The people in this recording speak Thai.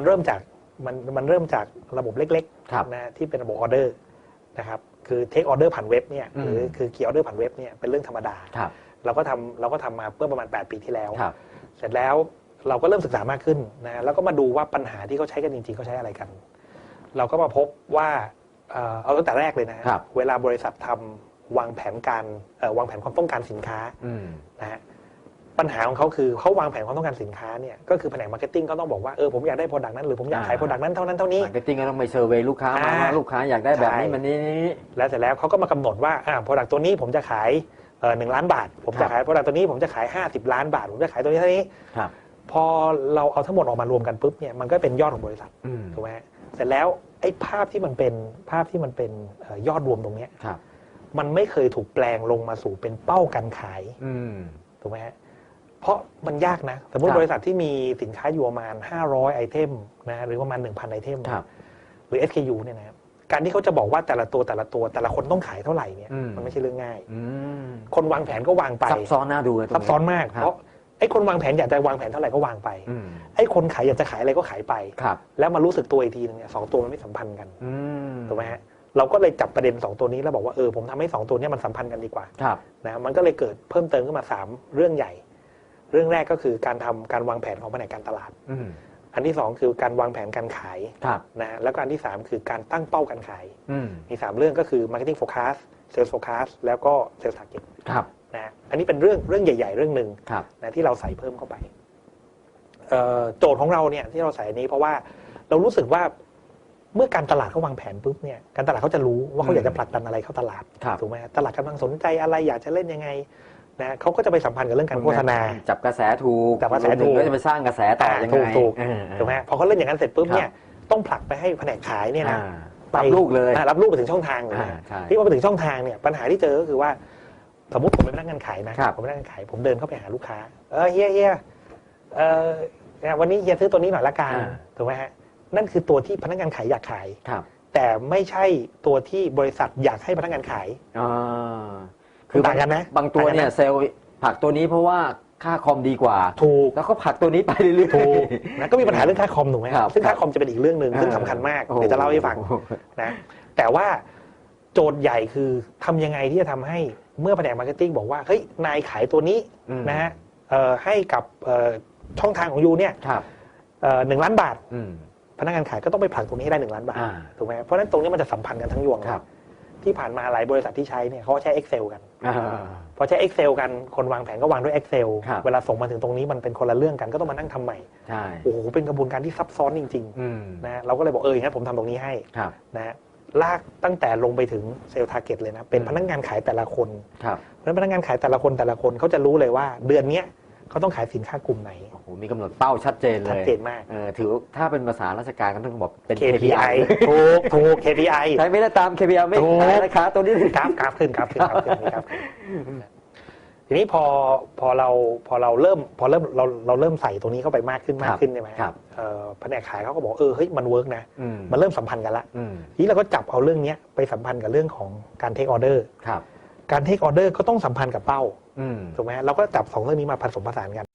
มันเริ่มจากมันมันเริ่มจากระบบเล็กครับ ๆนะที่เป็นระบบออเดอร์นะครับคือเทคออเดอร์ผ่านเว็บเนี่ยอืมหรือคือเกียร์ออเดอร์ผ่านเว็บเนี่ยเป็นเรื่องธรรมดา ครับ เราก็ทำเราก็ทำมาเมื่อประมาณ 8 ปีที่แล้ว ครับ เสร็จแล้วเราก็เริ่มศึกษามากขึ้นนะแล้วก็มาดูว่าปัญหาที่เขาใช้กันจริงๆเขาใช้อะไรกัน เราก็มาพบว่าเอ่อเอาตั้งแต่แรกเลยนะฮะครับ เวลาบริษัททำวางแผนการเอ่อวางแผนความต้องการสินค้าอืม นะฮะ ปัญหาของเขาคือเขาวางแผนความต้องการสินค้าเนี่ยก็คือแผนกมาร์เก็ตติ้งก็ต้องบอกว่าเออผมอยากได้โปรดักต์นั้นหรือผมอยากขายอ่าโปรดักต์นั้นเท่านั้นเท่านี้มาร์เก็ตติ้งก็ต้องไปเซอร์เวย์ลูกค้ามาอ่าว่าลูกค้าอยากได้แบบนี้ใช่มันนี้นี้แล้วเสร็จแล้วเขาก็มากำหนดว่าอ่าโปรดักต์ตัวนี้ผมจะขายเอ่อหนึ่งล้านบาท ผมครัจะบขายโปรดักต์ตัวนี้ผมจะขาย 50 ล้านบาท ผมจะขายตัวนี้เท่านี้ครับพอเราเอาทั้งหมดออกมารวมกันปุ๊บเนี่ยมันก็เป็นยอดของบริษัทอืมถูกไหมฮะเสร็จแล้วไอ้ภาพที่มันเป็นภาพที่มันเป็นเอ่อยอดรวมตรงเนี้ยครับมันไม่เคยถูกแปลงลงมาสู่เป็นเป้าการขายอืมถูกไหมฮะ เพราะมันยากนะสมมติครับบริษัทที่มีสินค้าอยู่ประมาณ 500 ไอเทมนะหรือประมาณ 1,000 ไอเทมครับหรือ SKU เนี่ยนะครับการที่เขาจะบอกว่าแต่ละตัวแต่ละตัวแต่ละคนต้องขายเท่าไหร่เนี่ยอืมมันไม่ใช่เรื่องง่ายอืมคนวางแผนก็วางไปซับซ้อนน่าดูเลยตรงซับซ้อนมากครับเพราะไอ้คนวางแผนอยากจะวางแผนเท่าไหร่ก็วางไปอืมไอ้คนขายอยากจะขายอะไรก็ขายไปครับแล้วมารู้สึกตัวอีกทีนึงเนี่ยสองตัวมันไม่สัมพันธ์กันอืมถูกไหมฮะเราก็เลยจับประเด็น 2 ตัวนี้แล้วบอกว่าเออผมทำให้ 2 ตัวเนี้มันสัมพันธ์กันดีกว่าครับนะมันก็เลยเกิดเพิ่มเติมขึ้นมา 3 เรื่องใหญ่ เรื่องแรกก็คือการทำการวางแผนของแผนกการตลาดอืมอันที่ 2 คือการวางแผนการขายครับนะแล้วก็อันที่ 3 คือการตั้งเป้าการขายอืมมี 3 เรื่องก็คือ marketing forecast sales forecast แล้วก็ sales target ครับนะอันนี้เป็นเรื่องเรื่องใหญ่ ๆ เรื่องหนึ่งครับนะที่เราใส่เพิ่มเข้าไปเอ่อโจทย์ของเราเนี่ยที่เราใส่อันนี้เพราะว่าเรารู้สึกว่าเมื่อการตลาดเขาวางแผนปุ๊บเนี่ยการตลาดเขาจะรู้ว่าเขาอยากจะผลักดันอะไรเข้าตลาดครับถูกไหมฮะตลาดกำลังสนใจอะไรอยากจะเล่นยังไง นะเขาก็จะไปสัมพันธ์กับเรื่องการโฆษณา จับกระแสถูกจับกระแสวมถึงถูกก็จะไปสร้างกระแสต่อยังไงถูกถูกเออถูกไหมฮะพอเขาเล่นอย่างนั้นเสร็จปุ๊บครับเนี่ยต้องผลักไปให้แผนกขายเนี่ยนะอ่าไปรับลูกเลยอ่ารับลูกไปถึงช่องทางเลยอ่านะใช่ที่ว่าไปถึงช่องทางเนี่ยปัญหาที่เจอก็คือว่า สมมติผมเป็นพนักงานขายนะครับผมเป็นพนักงานขายผมเดินเข้าไปหาลูกค้าเออเฮียเฮียเออเนี่ยวันนี้เฮียซื้อตัวนี้หน่อยละกันอ่าถูกไหมฮะนั่นคือตัวที่พนักงานขายอยากขายครับแต่ไม่ใช่ตัวที่บริษัทอยากให้พนักงานขาย อ่าต่างกันนะบางตัวต่างกันนะเนี่ยเซลล์ผลักตัวนี้เพราะว่าค่าคอมดีกว่า ถูกแล้วก็ผลักตัวนี้ไปเรื่อยๆถูกนะก็มีปัญหาเรื่องค่าคอมถูกไหมครับซึ่งค่าคอมจะเป็นอีกเรื่องหนึ่งซึ่งสำคัญมากเดี๋ยวจะเล่าให้ฟังนะแต่ว่าโจทย์ใหญ่คือทำยังไงที่จะทำให้เมื่อแผนกมาร์เก็ตติ้งบอกว่าเฮ้ยนายขายตัวนี้อืมนะฮะเอ่อให้กับเอ่อช่องทางของยูเนี่ยครับเอ่อหนึ่งล้านบาทอืมพนักงานขายก็ต้องไปผลักตรงนี้ให้ได้หนึ่งล้านบาทอ่าถูกไหมเพราะฉะนั้นตรงนี้มันจะสัมพันธ์กันทั้งยวงครับ ที่ผ่านมาหลายบริษัทที่ใช้เนี่ยเขาใช้ Excel กันอ่าพอใช้ Excel กันคนวางแผนก็วางด้วย Excel ครับเวลาส่งมาถึงตรงนี้มันเป็นคนละเรื่องกันก็ต้องมานั่งทำใหม่ใช่โอ้โหเป็นกระบวนการที่ซับซ้อนจริงอืมๆนะเราก็เลยบอกเอออย่างนั้นผมทำตรงนี้ให้ครับนะฮะลากตั้งแต่ลงไปถึงเซลล์ทาร์เก็ตเลยนะเป็นอืมพนักงานขายแต่ละคนครับเพราะฉะนั้นพนักงานขายแต่ละคนแต่ละคนเขาจะรู้เลยว่าเดือนเนี้ย เขาต้องขายสินค้ากลุ่มไหน โอ้โหมีกำหนดเป้าชัดเจนเลยชัดเจนมาก เออถือถ้าเป็นภาษาราชการก็ต้องบอกเป็น KPI ถูกถูก KPI ใช้ไม่ได้ตาม KPI ไม่ถูกขายราคาตัวนี้ กราฟกราฟขึ้นกราฟขึ้นกราฟขึ้นนี่กราฟขึ้นทีนี้พอพอเราพอเราเริ่ม พอเริ่มเราเราเริ่มใส่ตรงนี้เข้าไปมากขึ้นมากขึ้นใช่ไหมครับ เอ่อแผนกขายเขาก็บอกเออเฮ้ยมันเวิร์กนะอืมมันเริ่มสัมพันธ์กันละอืมทีนี้เราก็จับเอาเรื่องเนี้ยไปสัมพันธ์กับเรื่องของการเทคออเดอร์ ครับ การเทคออเดอร์ก็ต้องสัมพันธ์กับเป้าอืมถูกไหมฮะเราก็จับสองเรื่องนี้มาผสมผสานกัน